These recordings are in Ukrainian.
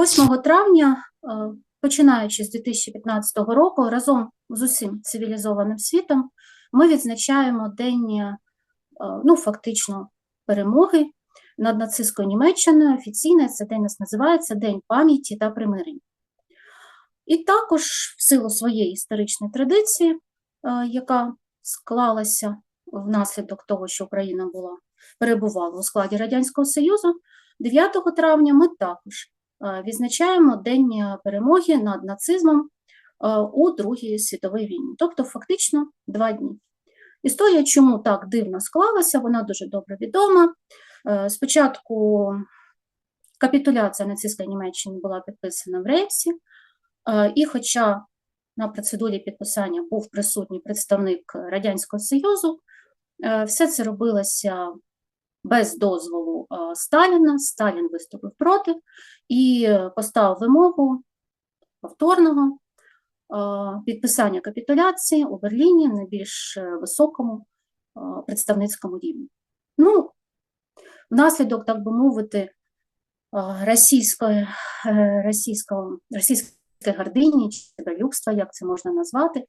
8 травня, е, починаючи з 2015 року, разом з усім цивілізованим світом, ми відзначаємо День, е, ну, фактично, перемоги над нацистською Німеччиною. Офіційно цей день нас називається День пам'яті та примирення. І також в силу своєї історичної традиції, е, яка склалася внаслідок того, що Україна була перебувала у складі Радянського Союзу, 9 травня ми також відзначаємо День перемоги над нацизмом е, у Другій світовій війні, тобто фактично два дні. Історія, чому так дивно склалася, вона дуже добре відома. Е, спочатку капітуляція нацистської Німеччини була підписана в Реймсі, і хоча на процедурі підписання був присутній представник Радянського Союзу, все це робилося без дозволу Сталіна. Сталін виступив проти і поставив вимогу повторного підписання капітуляції у Берліні на більш високому представницькому рівні. Ну, внаслідок, так би мовити, російської, е, російського, російської гордині чи людства, як це можна назвати,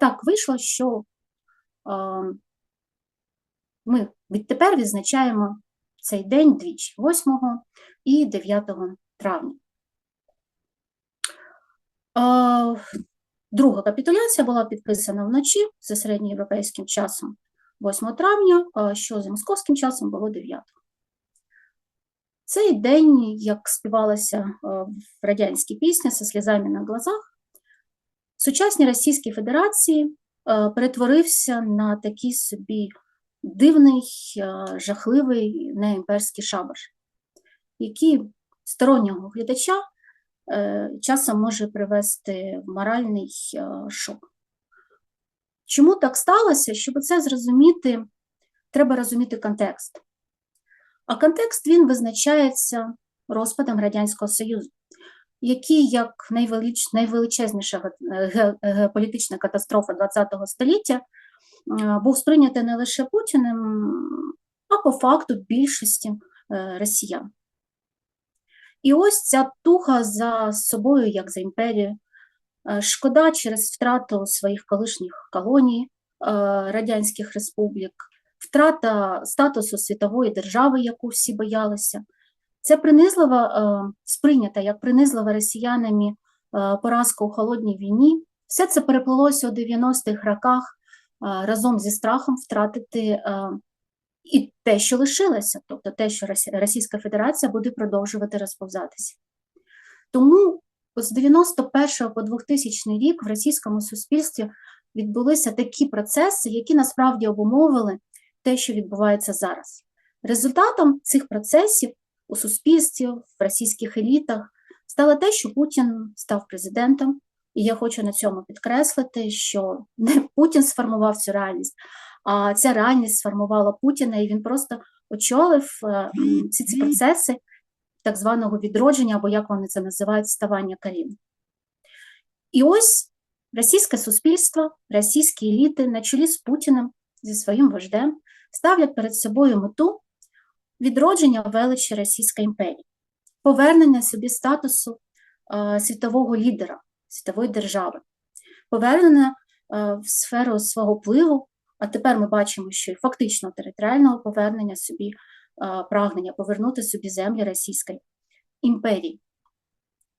так вийшло, що ми відтепер відзначаємо цей день двічі 8 і 9 травня. Друга капітуляція була підписана вночі за середньоєвропейським часом 8 травня, що за московським часом було 9. Цей день, як співалося в радянській пісні «Со сльозами на глазах, в сучасній Російській Федерації перетворився на такий собі дивний, жахливий неімперський шабаш, який стороннього глядача е, часом може привести в моральний шок. Чому так сталося? Щоб це зрозуміти, треба розуміти контекст. А контекст він визначається розпадом Радянського Союзу, який як найвелич... найвеличезніша геополітична катастрофа ХХ століття був сприйнятий не лише Путіним, а по факту більшості е, росіян. І ось ця туха за собою, як за імперію, е, шкода через втрату своїх колишніх колоній, е, Радянських республік, втрата статусу світової держави, яку всі боялися. Це принизлива, сприйнята як принизлива росіянами поразка у холодній війні. Все це переплилося у 90-х роках разом зі страхом втратити і те, що лишилося, тобто те, що Російська Федерація буде продовжувати розповзатися. Тому з 91 по 2000 рік в російському суспільстві відбулися такі процеси, які насправді обумовили те, що відбувається зараз. Результатом цих процесів у суспільстві, в російських елітах стало те, що Путін став президентом, і я хочу на цьому підкреслити, що не Путін сформував цю реальність, а ця реальність сформувала Путіна, і він просто очолив е, всі ці процеси так званого відродження, або як вони це називають, ставання колін. І ось російське суспільство, російські еліти на чолі з Путіним зі своїм вождем ставлять перед собою мету відродження величі Російської імперії, повернення собі статусу е, світового лідера світової держави, повернена е, в сферу свого впливу, а тепер ми бачимо, що фактично територіального повернення собі е, прагнення повернути собі землі Російської імперії.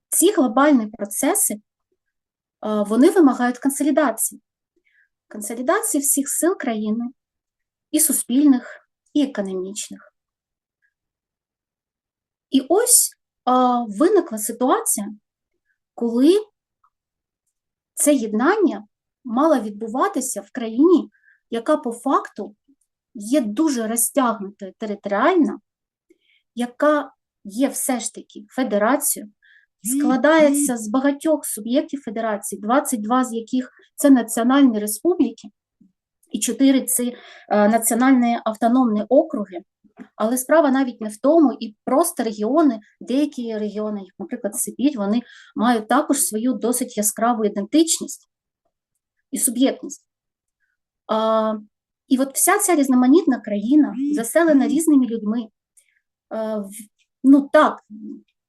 Ці глобальні процеси е, вони вимагають консолідації, консолідації всіх сил країни, і суспільних, і економічних. І ось виникла ситуація, коли це єднання мало відбуватися в країні, яка по факту є дуже розтягнутою територіально, яка є все ж таки федерацією, складається з багатьох суб'єктів федерації, 22 з яких це національні республіки, і 4 це е, національні автономні округи. Але справа навіть не в тому, і просто регіони, деякі регіони, як, наприклад, Сибір, вони мають також свою досить яскраву ідентичність і суб'єктність. А, І от вся ця різноманітна країна, заселена різними людьми, а, ну так,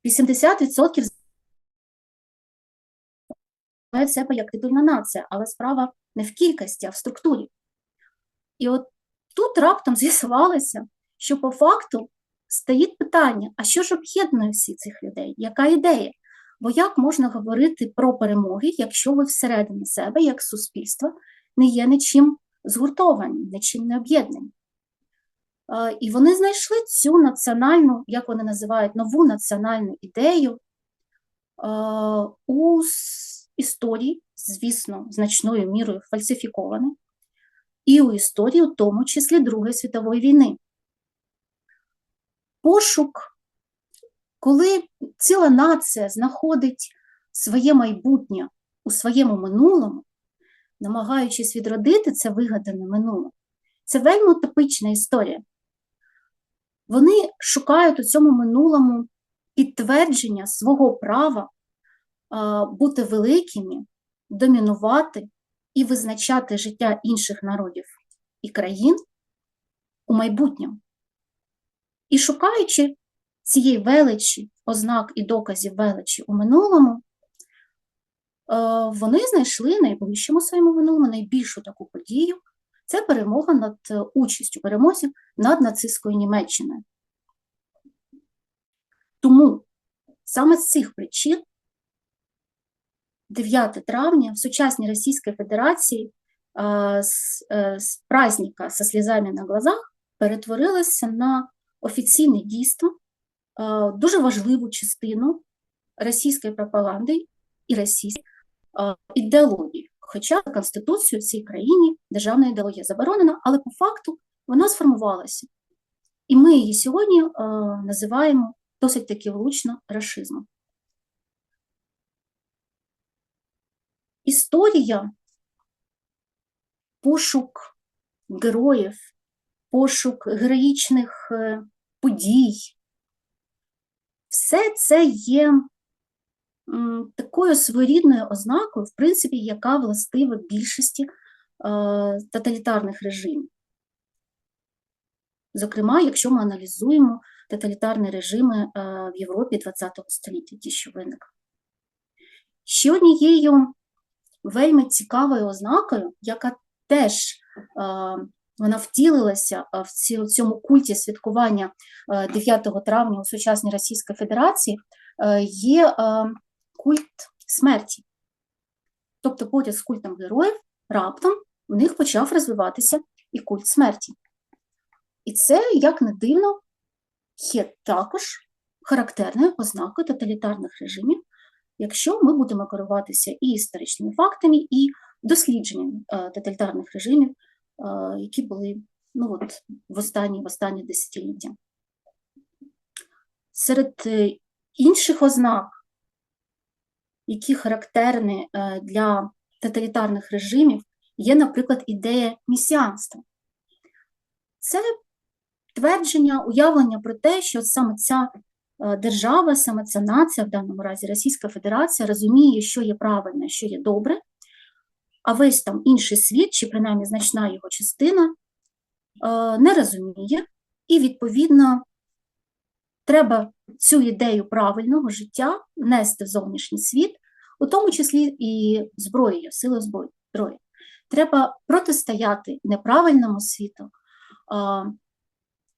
80% називають себе як титульна нація, але справа не в кількості, а в структурі. І от тут раптом з'ясувалося, що по факту стоїть питання: а що ж об'єднує всіх цих людей? Яка ідея? Бо як можна говорити про перемоги, якщо ви всередині себе, як суспільство, не є нічим згуртовані, нічим не об'єднані? Е, І вони знайшли цю національну, як вони називають, нову національну ідею е, у історії, звісно, значною мірою фальсифікована, і у історії, у тому числі Другої світової війни. Пошук, коли ціла нація знаходить своє майбутнє у своєму минулому, намагаючись відродити це вигадане минуле, це вельми утопична історія. Вони шукають у цьому минулому підтвердження свого права бути великими, домінувати і визначати життя інших народів і країн у майбутньому. І шукаючи цієї величі, ознак і доказів величі у минулому, е, вони знайшли найближчому своєму минулому найбільшу таку подію це перемога над е, участю перемозі над нацистською Німеччиною. Тому саме з цих причин 9 травня в сучасній Російській Федерації з, е, з праздника со сльозами на глазах перетворилося на офіційне дійство, дуже важливу частину російської пропаганди і російської ідеології. Хоча Конституцією в цій країні державна ідеологія заборонена, але по факту вона сформувалася. І ми її сьогодні називаємо досить таки влучно рашизмом. Історія, пошук героїв, пошук героїчних е, подій, все це є такою своєрідною ознакою, в принципі, яка властива більшості е, тоталітарних режимів. Зокрема, якщо ми аналізуємо тоталітарні режими е, в Європі ХХ століття, ті, що виникли. Ще однією вельми цікавою ознакою, яка теж е, вона втілилася е, в цьому культі святкування е, 9 травня у сучасній Російській Федерації, е, є е, культ смерті. Тобто поряд з культом героїв раптом в них почав розвиватися і культ смерті. І це, як не дивно, є також характерною ознакою тоталітарних режимів, якщо ми будемо керуватися і історичними фактами, і дослідженнями е, тоталітарних режимів, е, які були ну, от, в останні, в останні десятиліття. Серед інших ознак, які характерні е, для тоталітарних режимів, є, наприклад, ідея місіанства. Це твердження, уявлення про те, що саме ця е, держава, саме ця нація, в даному разі Російська Федерація, розуміє, що є правильне, що є добре, а весь там інший світ, чи принаймні значна його частина, е, не розуміє, і, відповідно, треба цю ідею правильного життя нести в зовнішній світ, у тому числі і зброєю, силою зброї. Треба протистояти неправильному світу а,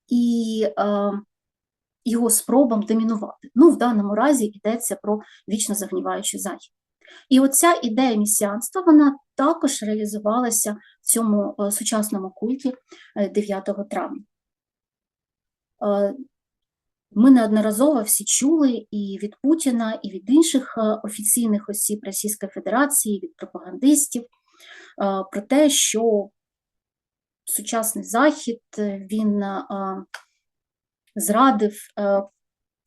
і а, його спробам домінувати. Ну, в даному разі йдеться про вічно загніваючий захід. І оця ідея місіанства, вона також реалізувалася в цьому е, сучасному культі е, 9 травня. Е, Ми неодноразово всі чули і від Путіна, і від інших е, офіційних осіб Російської Федерації, від пропагандистів е, про те, що сучасний захід е, він е, зрадив е,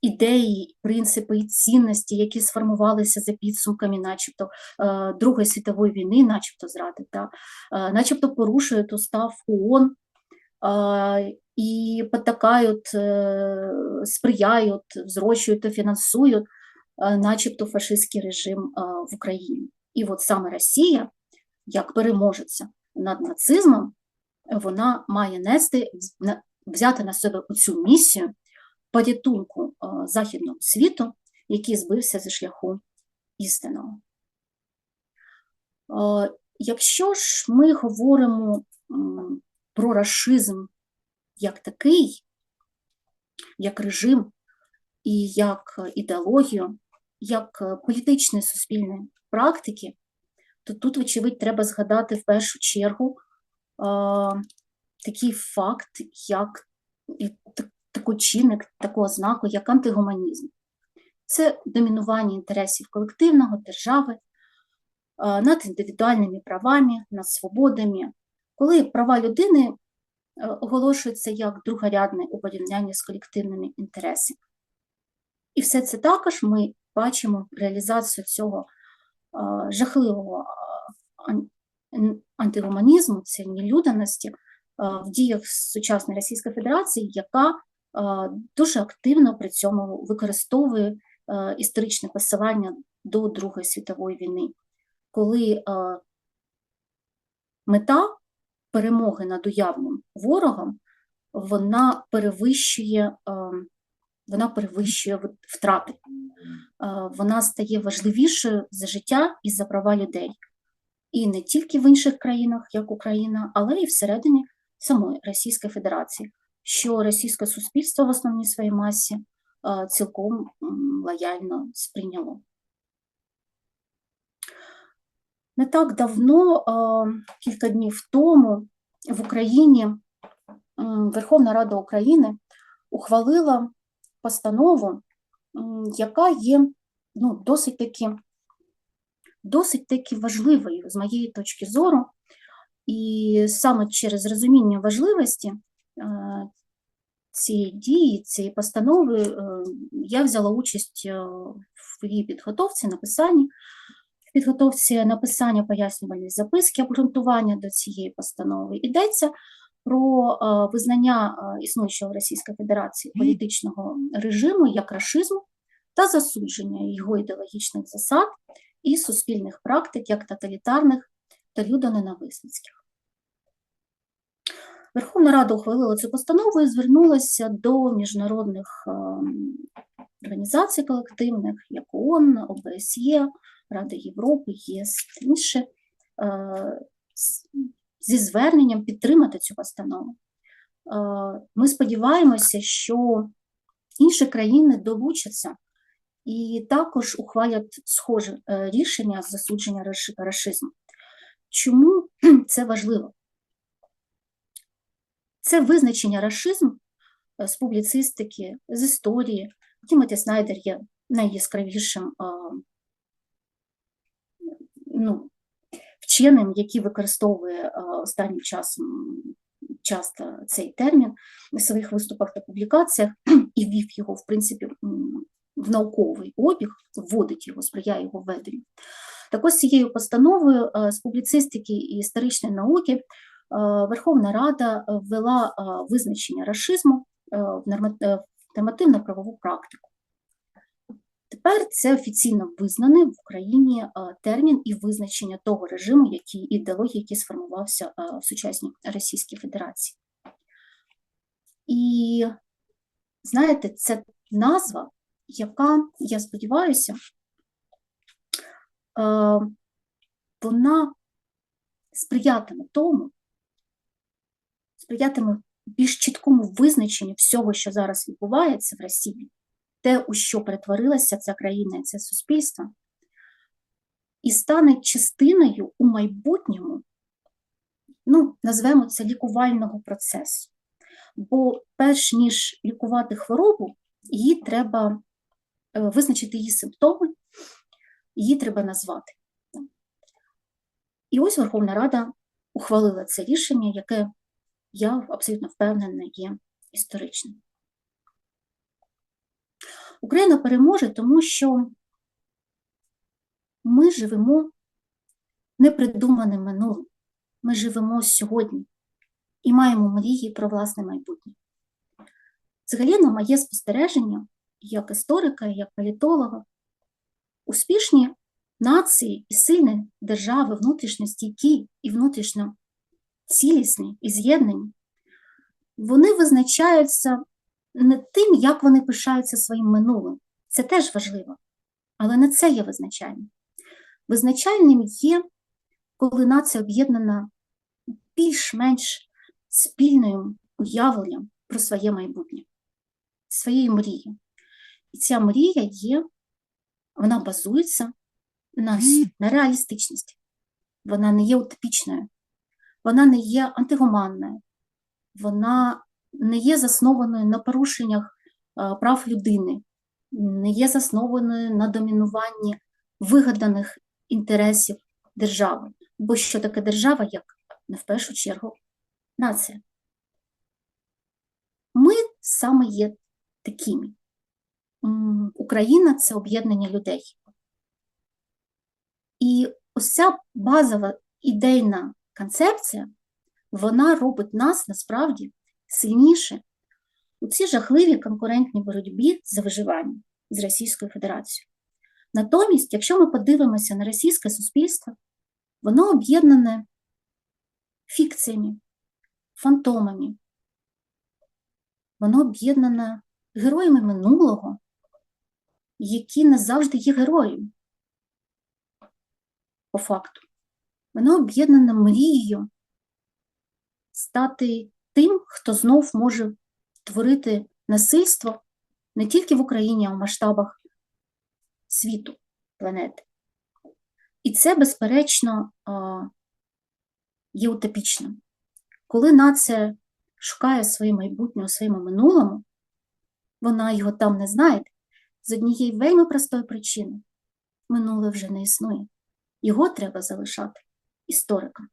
ідеї, принципи і цінності, які сформувалися за підсумками, начебто е, Другої світової війни, начебто зрадив, да? е, начебто порушують устав ООН е, і потакають, сприяють, взрощують і фінансують, начебто фашистський режим в Україні. І от саме Росія, як переможеця над нацизмом, вона має нести, взяти на себе цю місію порятунку е, західного світу який збився зі шляху істинного. Е, Якщо ж ми говоримо про рашизм як такий, як режим і як ідеологію, як е, політичні суспільні практики, то тут, вочевидь, треба згадати в першу чергу такий факт, як такий чинник, таку ознаку, як антигуманізм. Це домінування інтересів колективного, держави е, над індивідуальними правами, над свободами, коли права людини е, оголошуються як другорядне у порівнянні з колективними інтересами. І все це також ми бачимо реалізацію цього е, жахливого ан- ан- антигуманізму, цієї нелюдяності е, в діях сучасної Російської Федерації, яка дуже активно при цьому використовує е, історичне посилання до Другої світової війни, коли е, мета перемоги над уявним ворогом вона перевищує, е, вона перевищує втрати. Е, Вона стає важливішою за життя і за права людей. І не тільки в інших країнах, як Україна, але і всередині самої Російської Федерації, що російське суспільство в основній своїй масі е, цілком лояльно сприйняло. Не так давно, е, кілька днів тому, в Україні Верховна Рада України ухвалила постанову, яка є ну, досить таки, досить таки важливою з моєї точки зору. І саме через розуміння важливості е, цієї дії, цієї постанови, е, я взяла участь е, в її підготовці, написанні, в підготовці написання пояснювальної записки, обґрунтування до цієї постанови. Йдеться про е, визнання існуючого в Російській Федерації політичного режиму як рашизм та засудження його ідеологічних засад і суспільних практик як тоталітарних та людоненависницьких. Верховна Рада ухвалила цю постанову і звернулася до міжнародних ем, організацій колективних, як ООН, ОБСЄ, Рада Європи, ЄС та інші, е, зі зверненням підтримати цю постанову. Е, Ми сподіваємося, що інші країни долучаться і також ухвалять схоже е, рішення засудження раши- рашизму. Чому це важливо? Це визначення рашизм е, з публіцистики, з історії. Тімоті Снайдер є найяскравішим ну, вченим, який використовує останнім часом часто цей термін в своїх виступах та публікаціях і ввів його, в принципі, в науковий обіг, вводить його, сприяє його введенню. Так ось цією постановою е, з публіцистики і історичної науки Верховна Рада е, ввела е, визначення рашизму е, в норма- е, нормативно-правову практику. Тепер це офіційно визнаний в Україні е, термін і визначення того режиму, який ідеології, який сформувався е, в сучасній Російській Федерації. І знаєте, це назва, яка, я сподіваюся, е, вона сприятиме тому, сприятиме більш чіткому визначенню всього, що зараз відбувається в Росії, те, у що перетворилася ця країна і це суспільство, і стане частиною у майбутньому, ну, назвемо це лікувального процесу. Бо перш ніж лікувати хворобу, її треба е, визначити її симптоми, її треба назвати. І ось Верховна Рада ухвалила це рішення, яке я абсолютно впевнена є історичним. Україна переможе, тому що ми живемо непридуманим минулим. Ми живемо сьогодні і маємо мрії про власне майбутнє. Взагалі, на моє спостереження, як історика, як політолога, успішні нації і сильні держави, внутрішньо стійкі і внутрішньо цілісні і з'єднані, вони визначаються не тим, як вони пишаються своїм минулим. Це теж важливо, але не це є визначальним. Визначальним є, коли нація об'єднана більш-менш спільним уявленням про своє майбутнє, своєю мрією. І ця мрія є, вона базується на, на реалістичності. Вона не є утопічною, вона не є антигуманною, вона не є заснованою на порушеннях е, прав людини, не є заснованою на домінуванні вигаданих інтересів держави. Бо що таке держава, як не в першу чергу нація? Ми саме є такими. Україна це об'єднання людей. І ось ця базова ідейна концепція, вона робить нас насправді сильніше у цій жахливій конкурентній боротьбі за виживання з Російською Федерацією. Натомість, якщо ми подивимося на російське суспільство, воно об'єднане фікціями, фантомами, воно об'єднане героями минулого, які не завжди є героями по факту. Воно об'єднане мрією стати тим, хто знов може творити насильство не тільки в Україні, а в масштабах світу, планети. І це, безперечно, є утопічним. Коли нація шукає своє майбутнє у своєму минулому, вона його там не знає з однієї вельми простої причини. Минуле вже не існує. Його треба залишати історикам.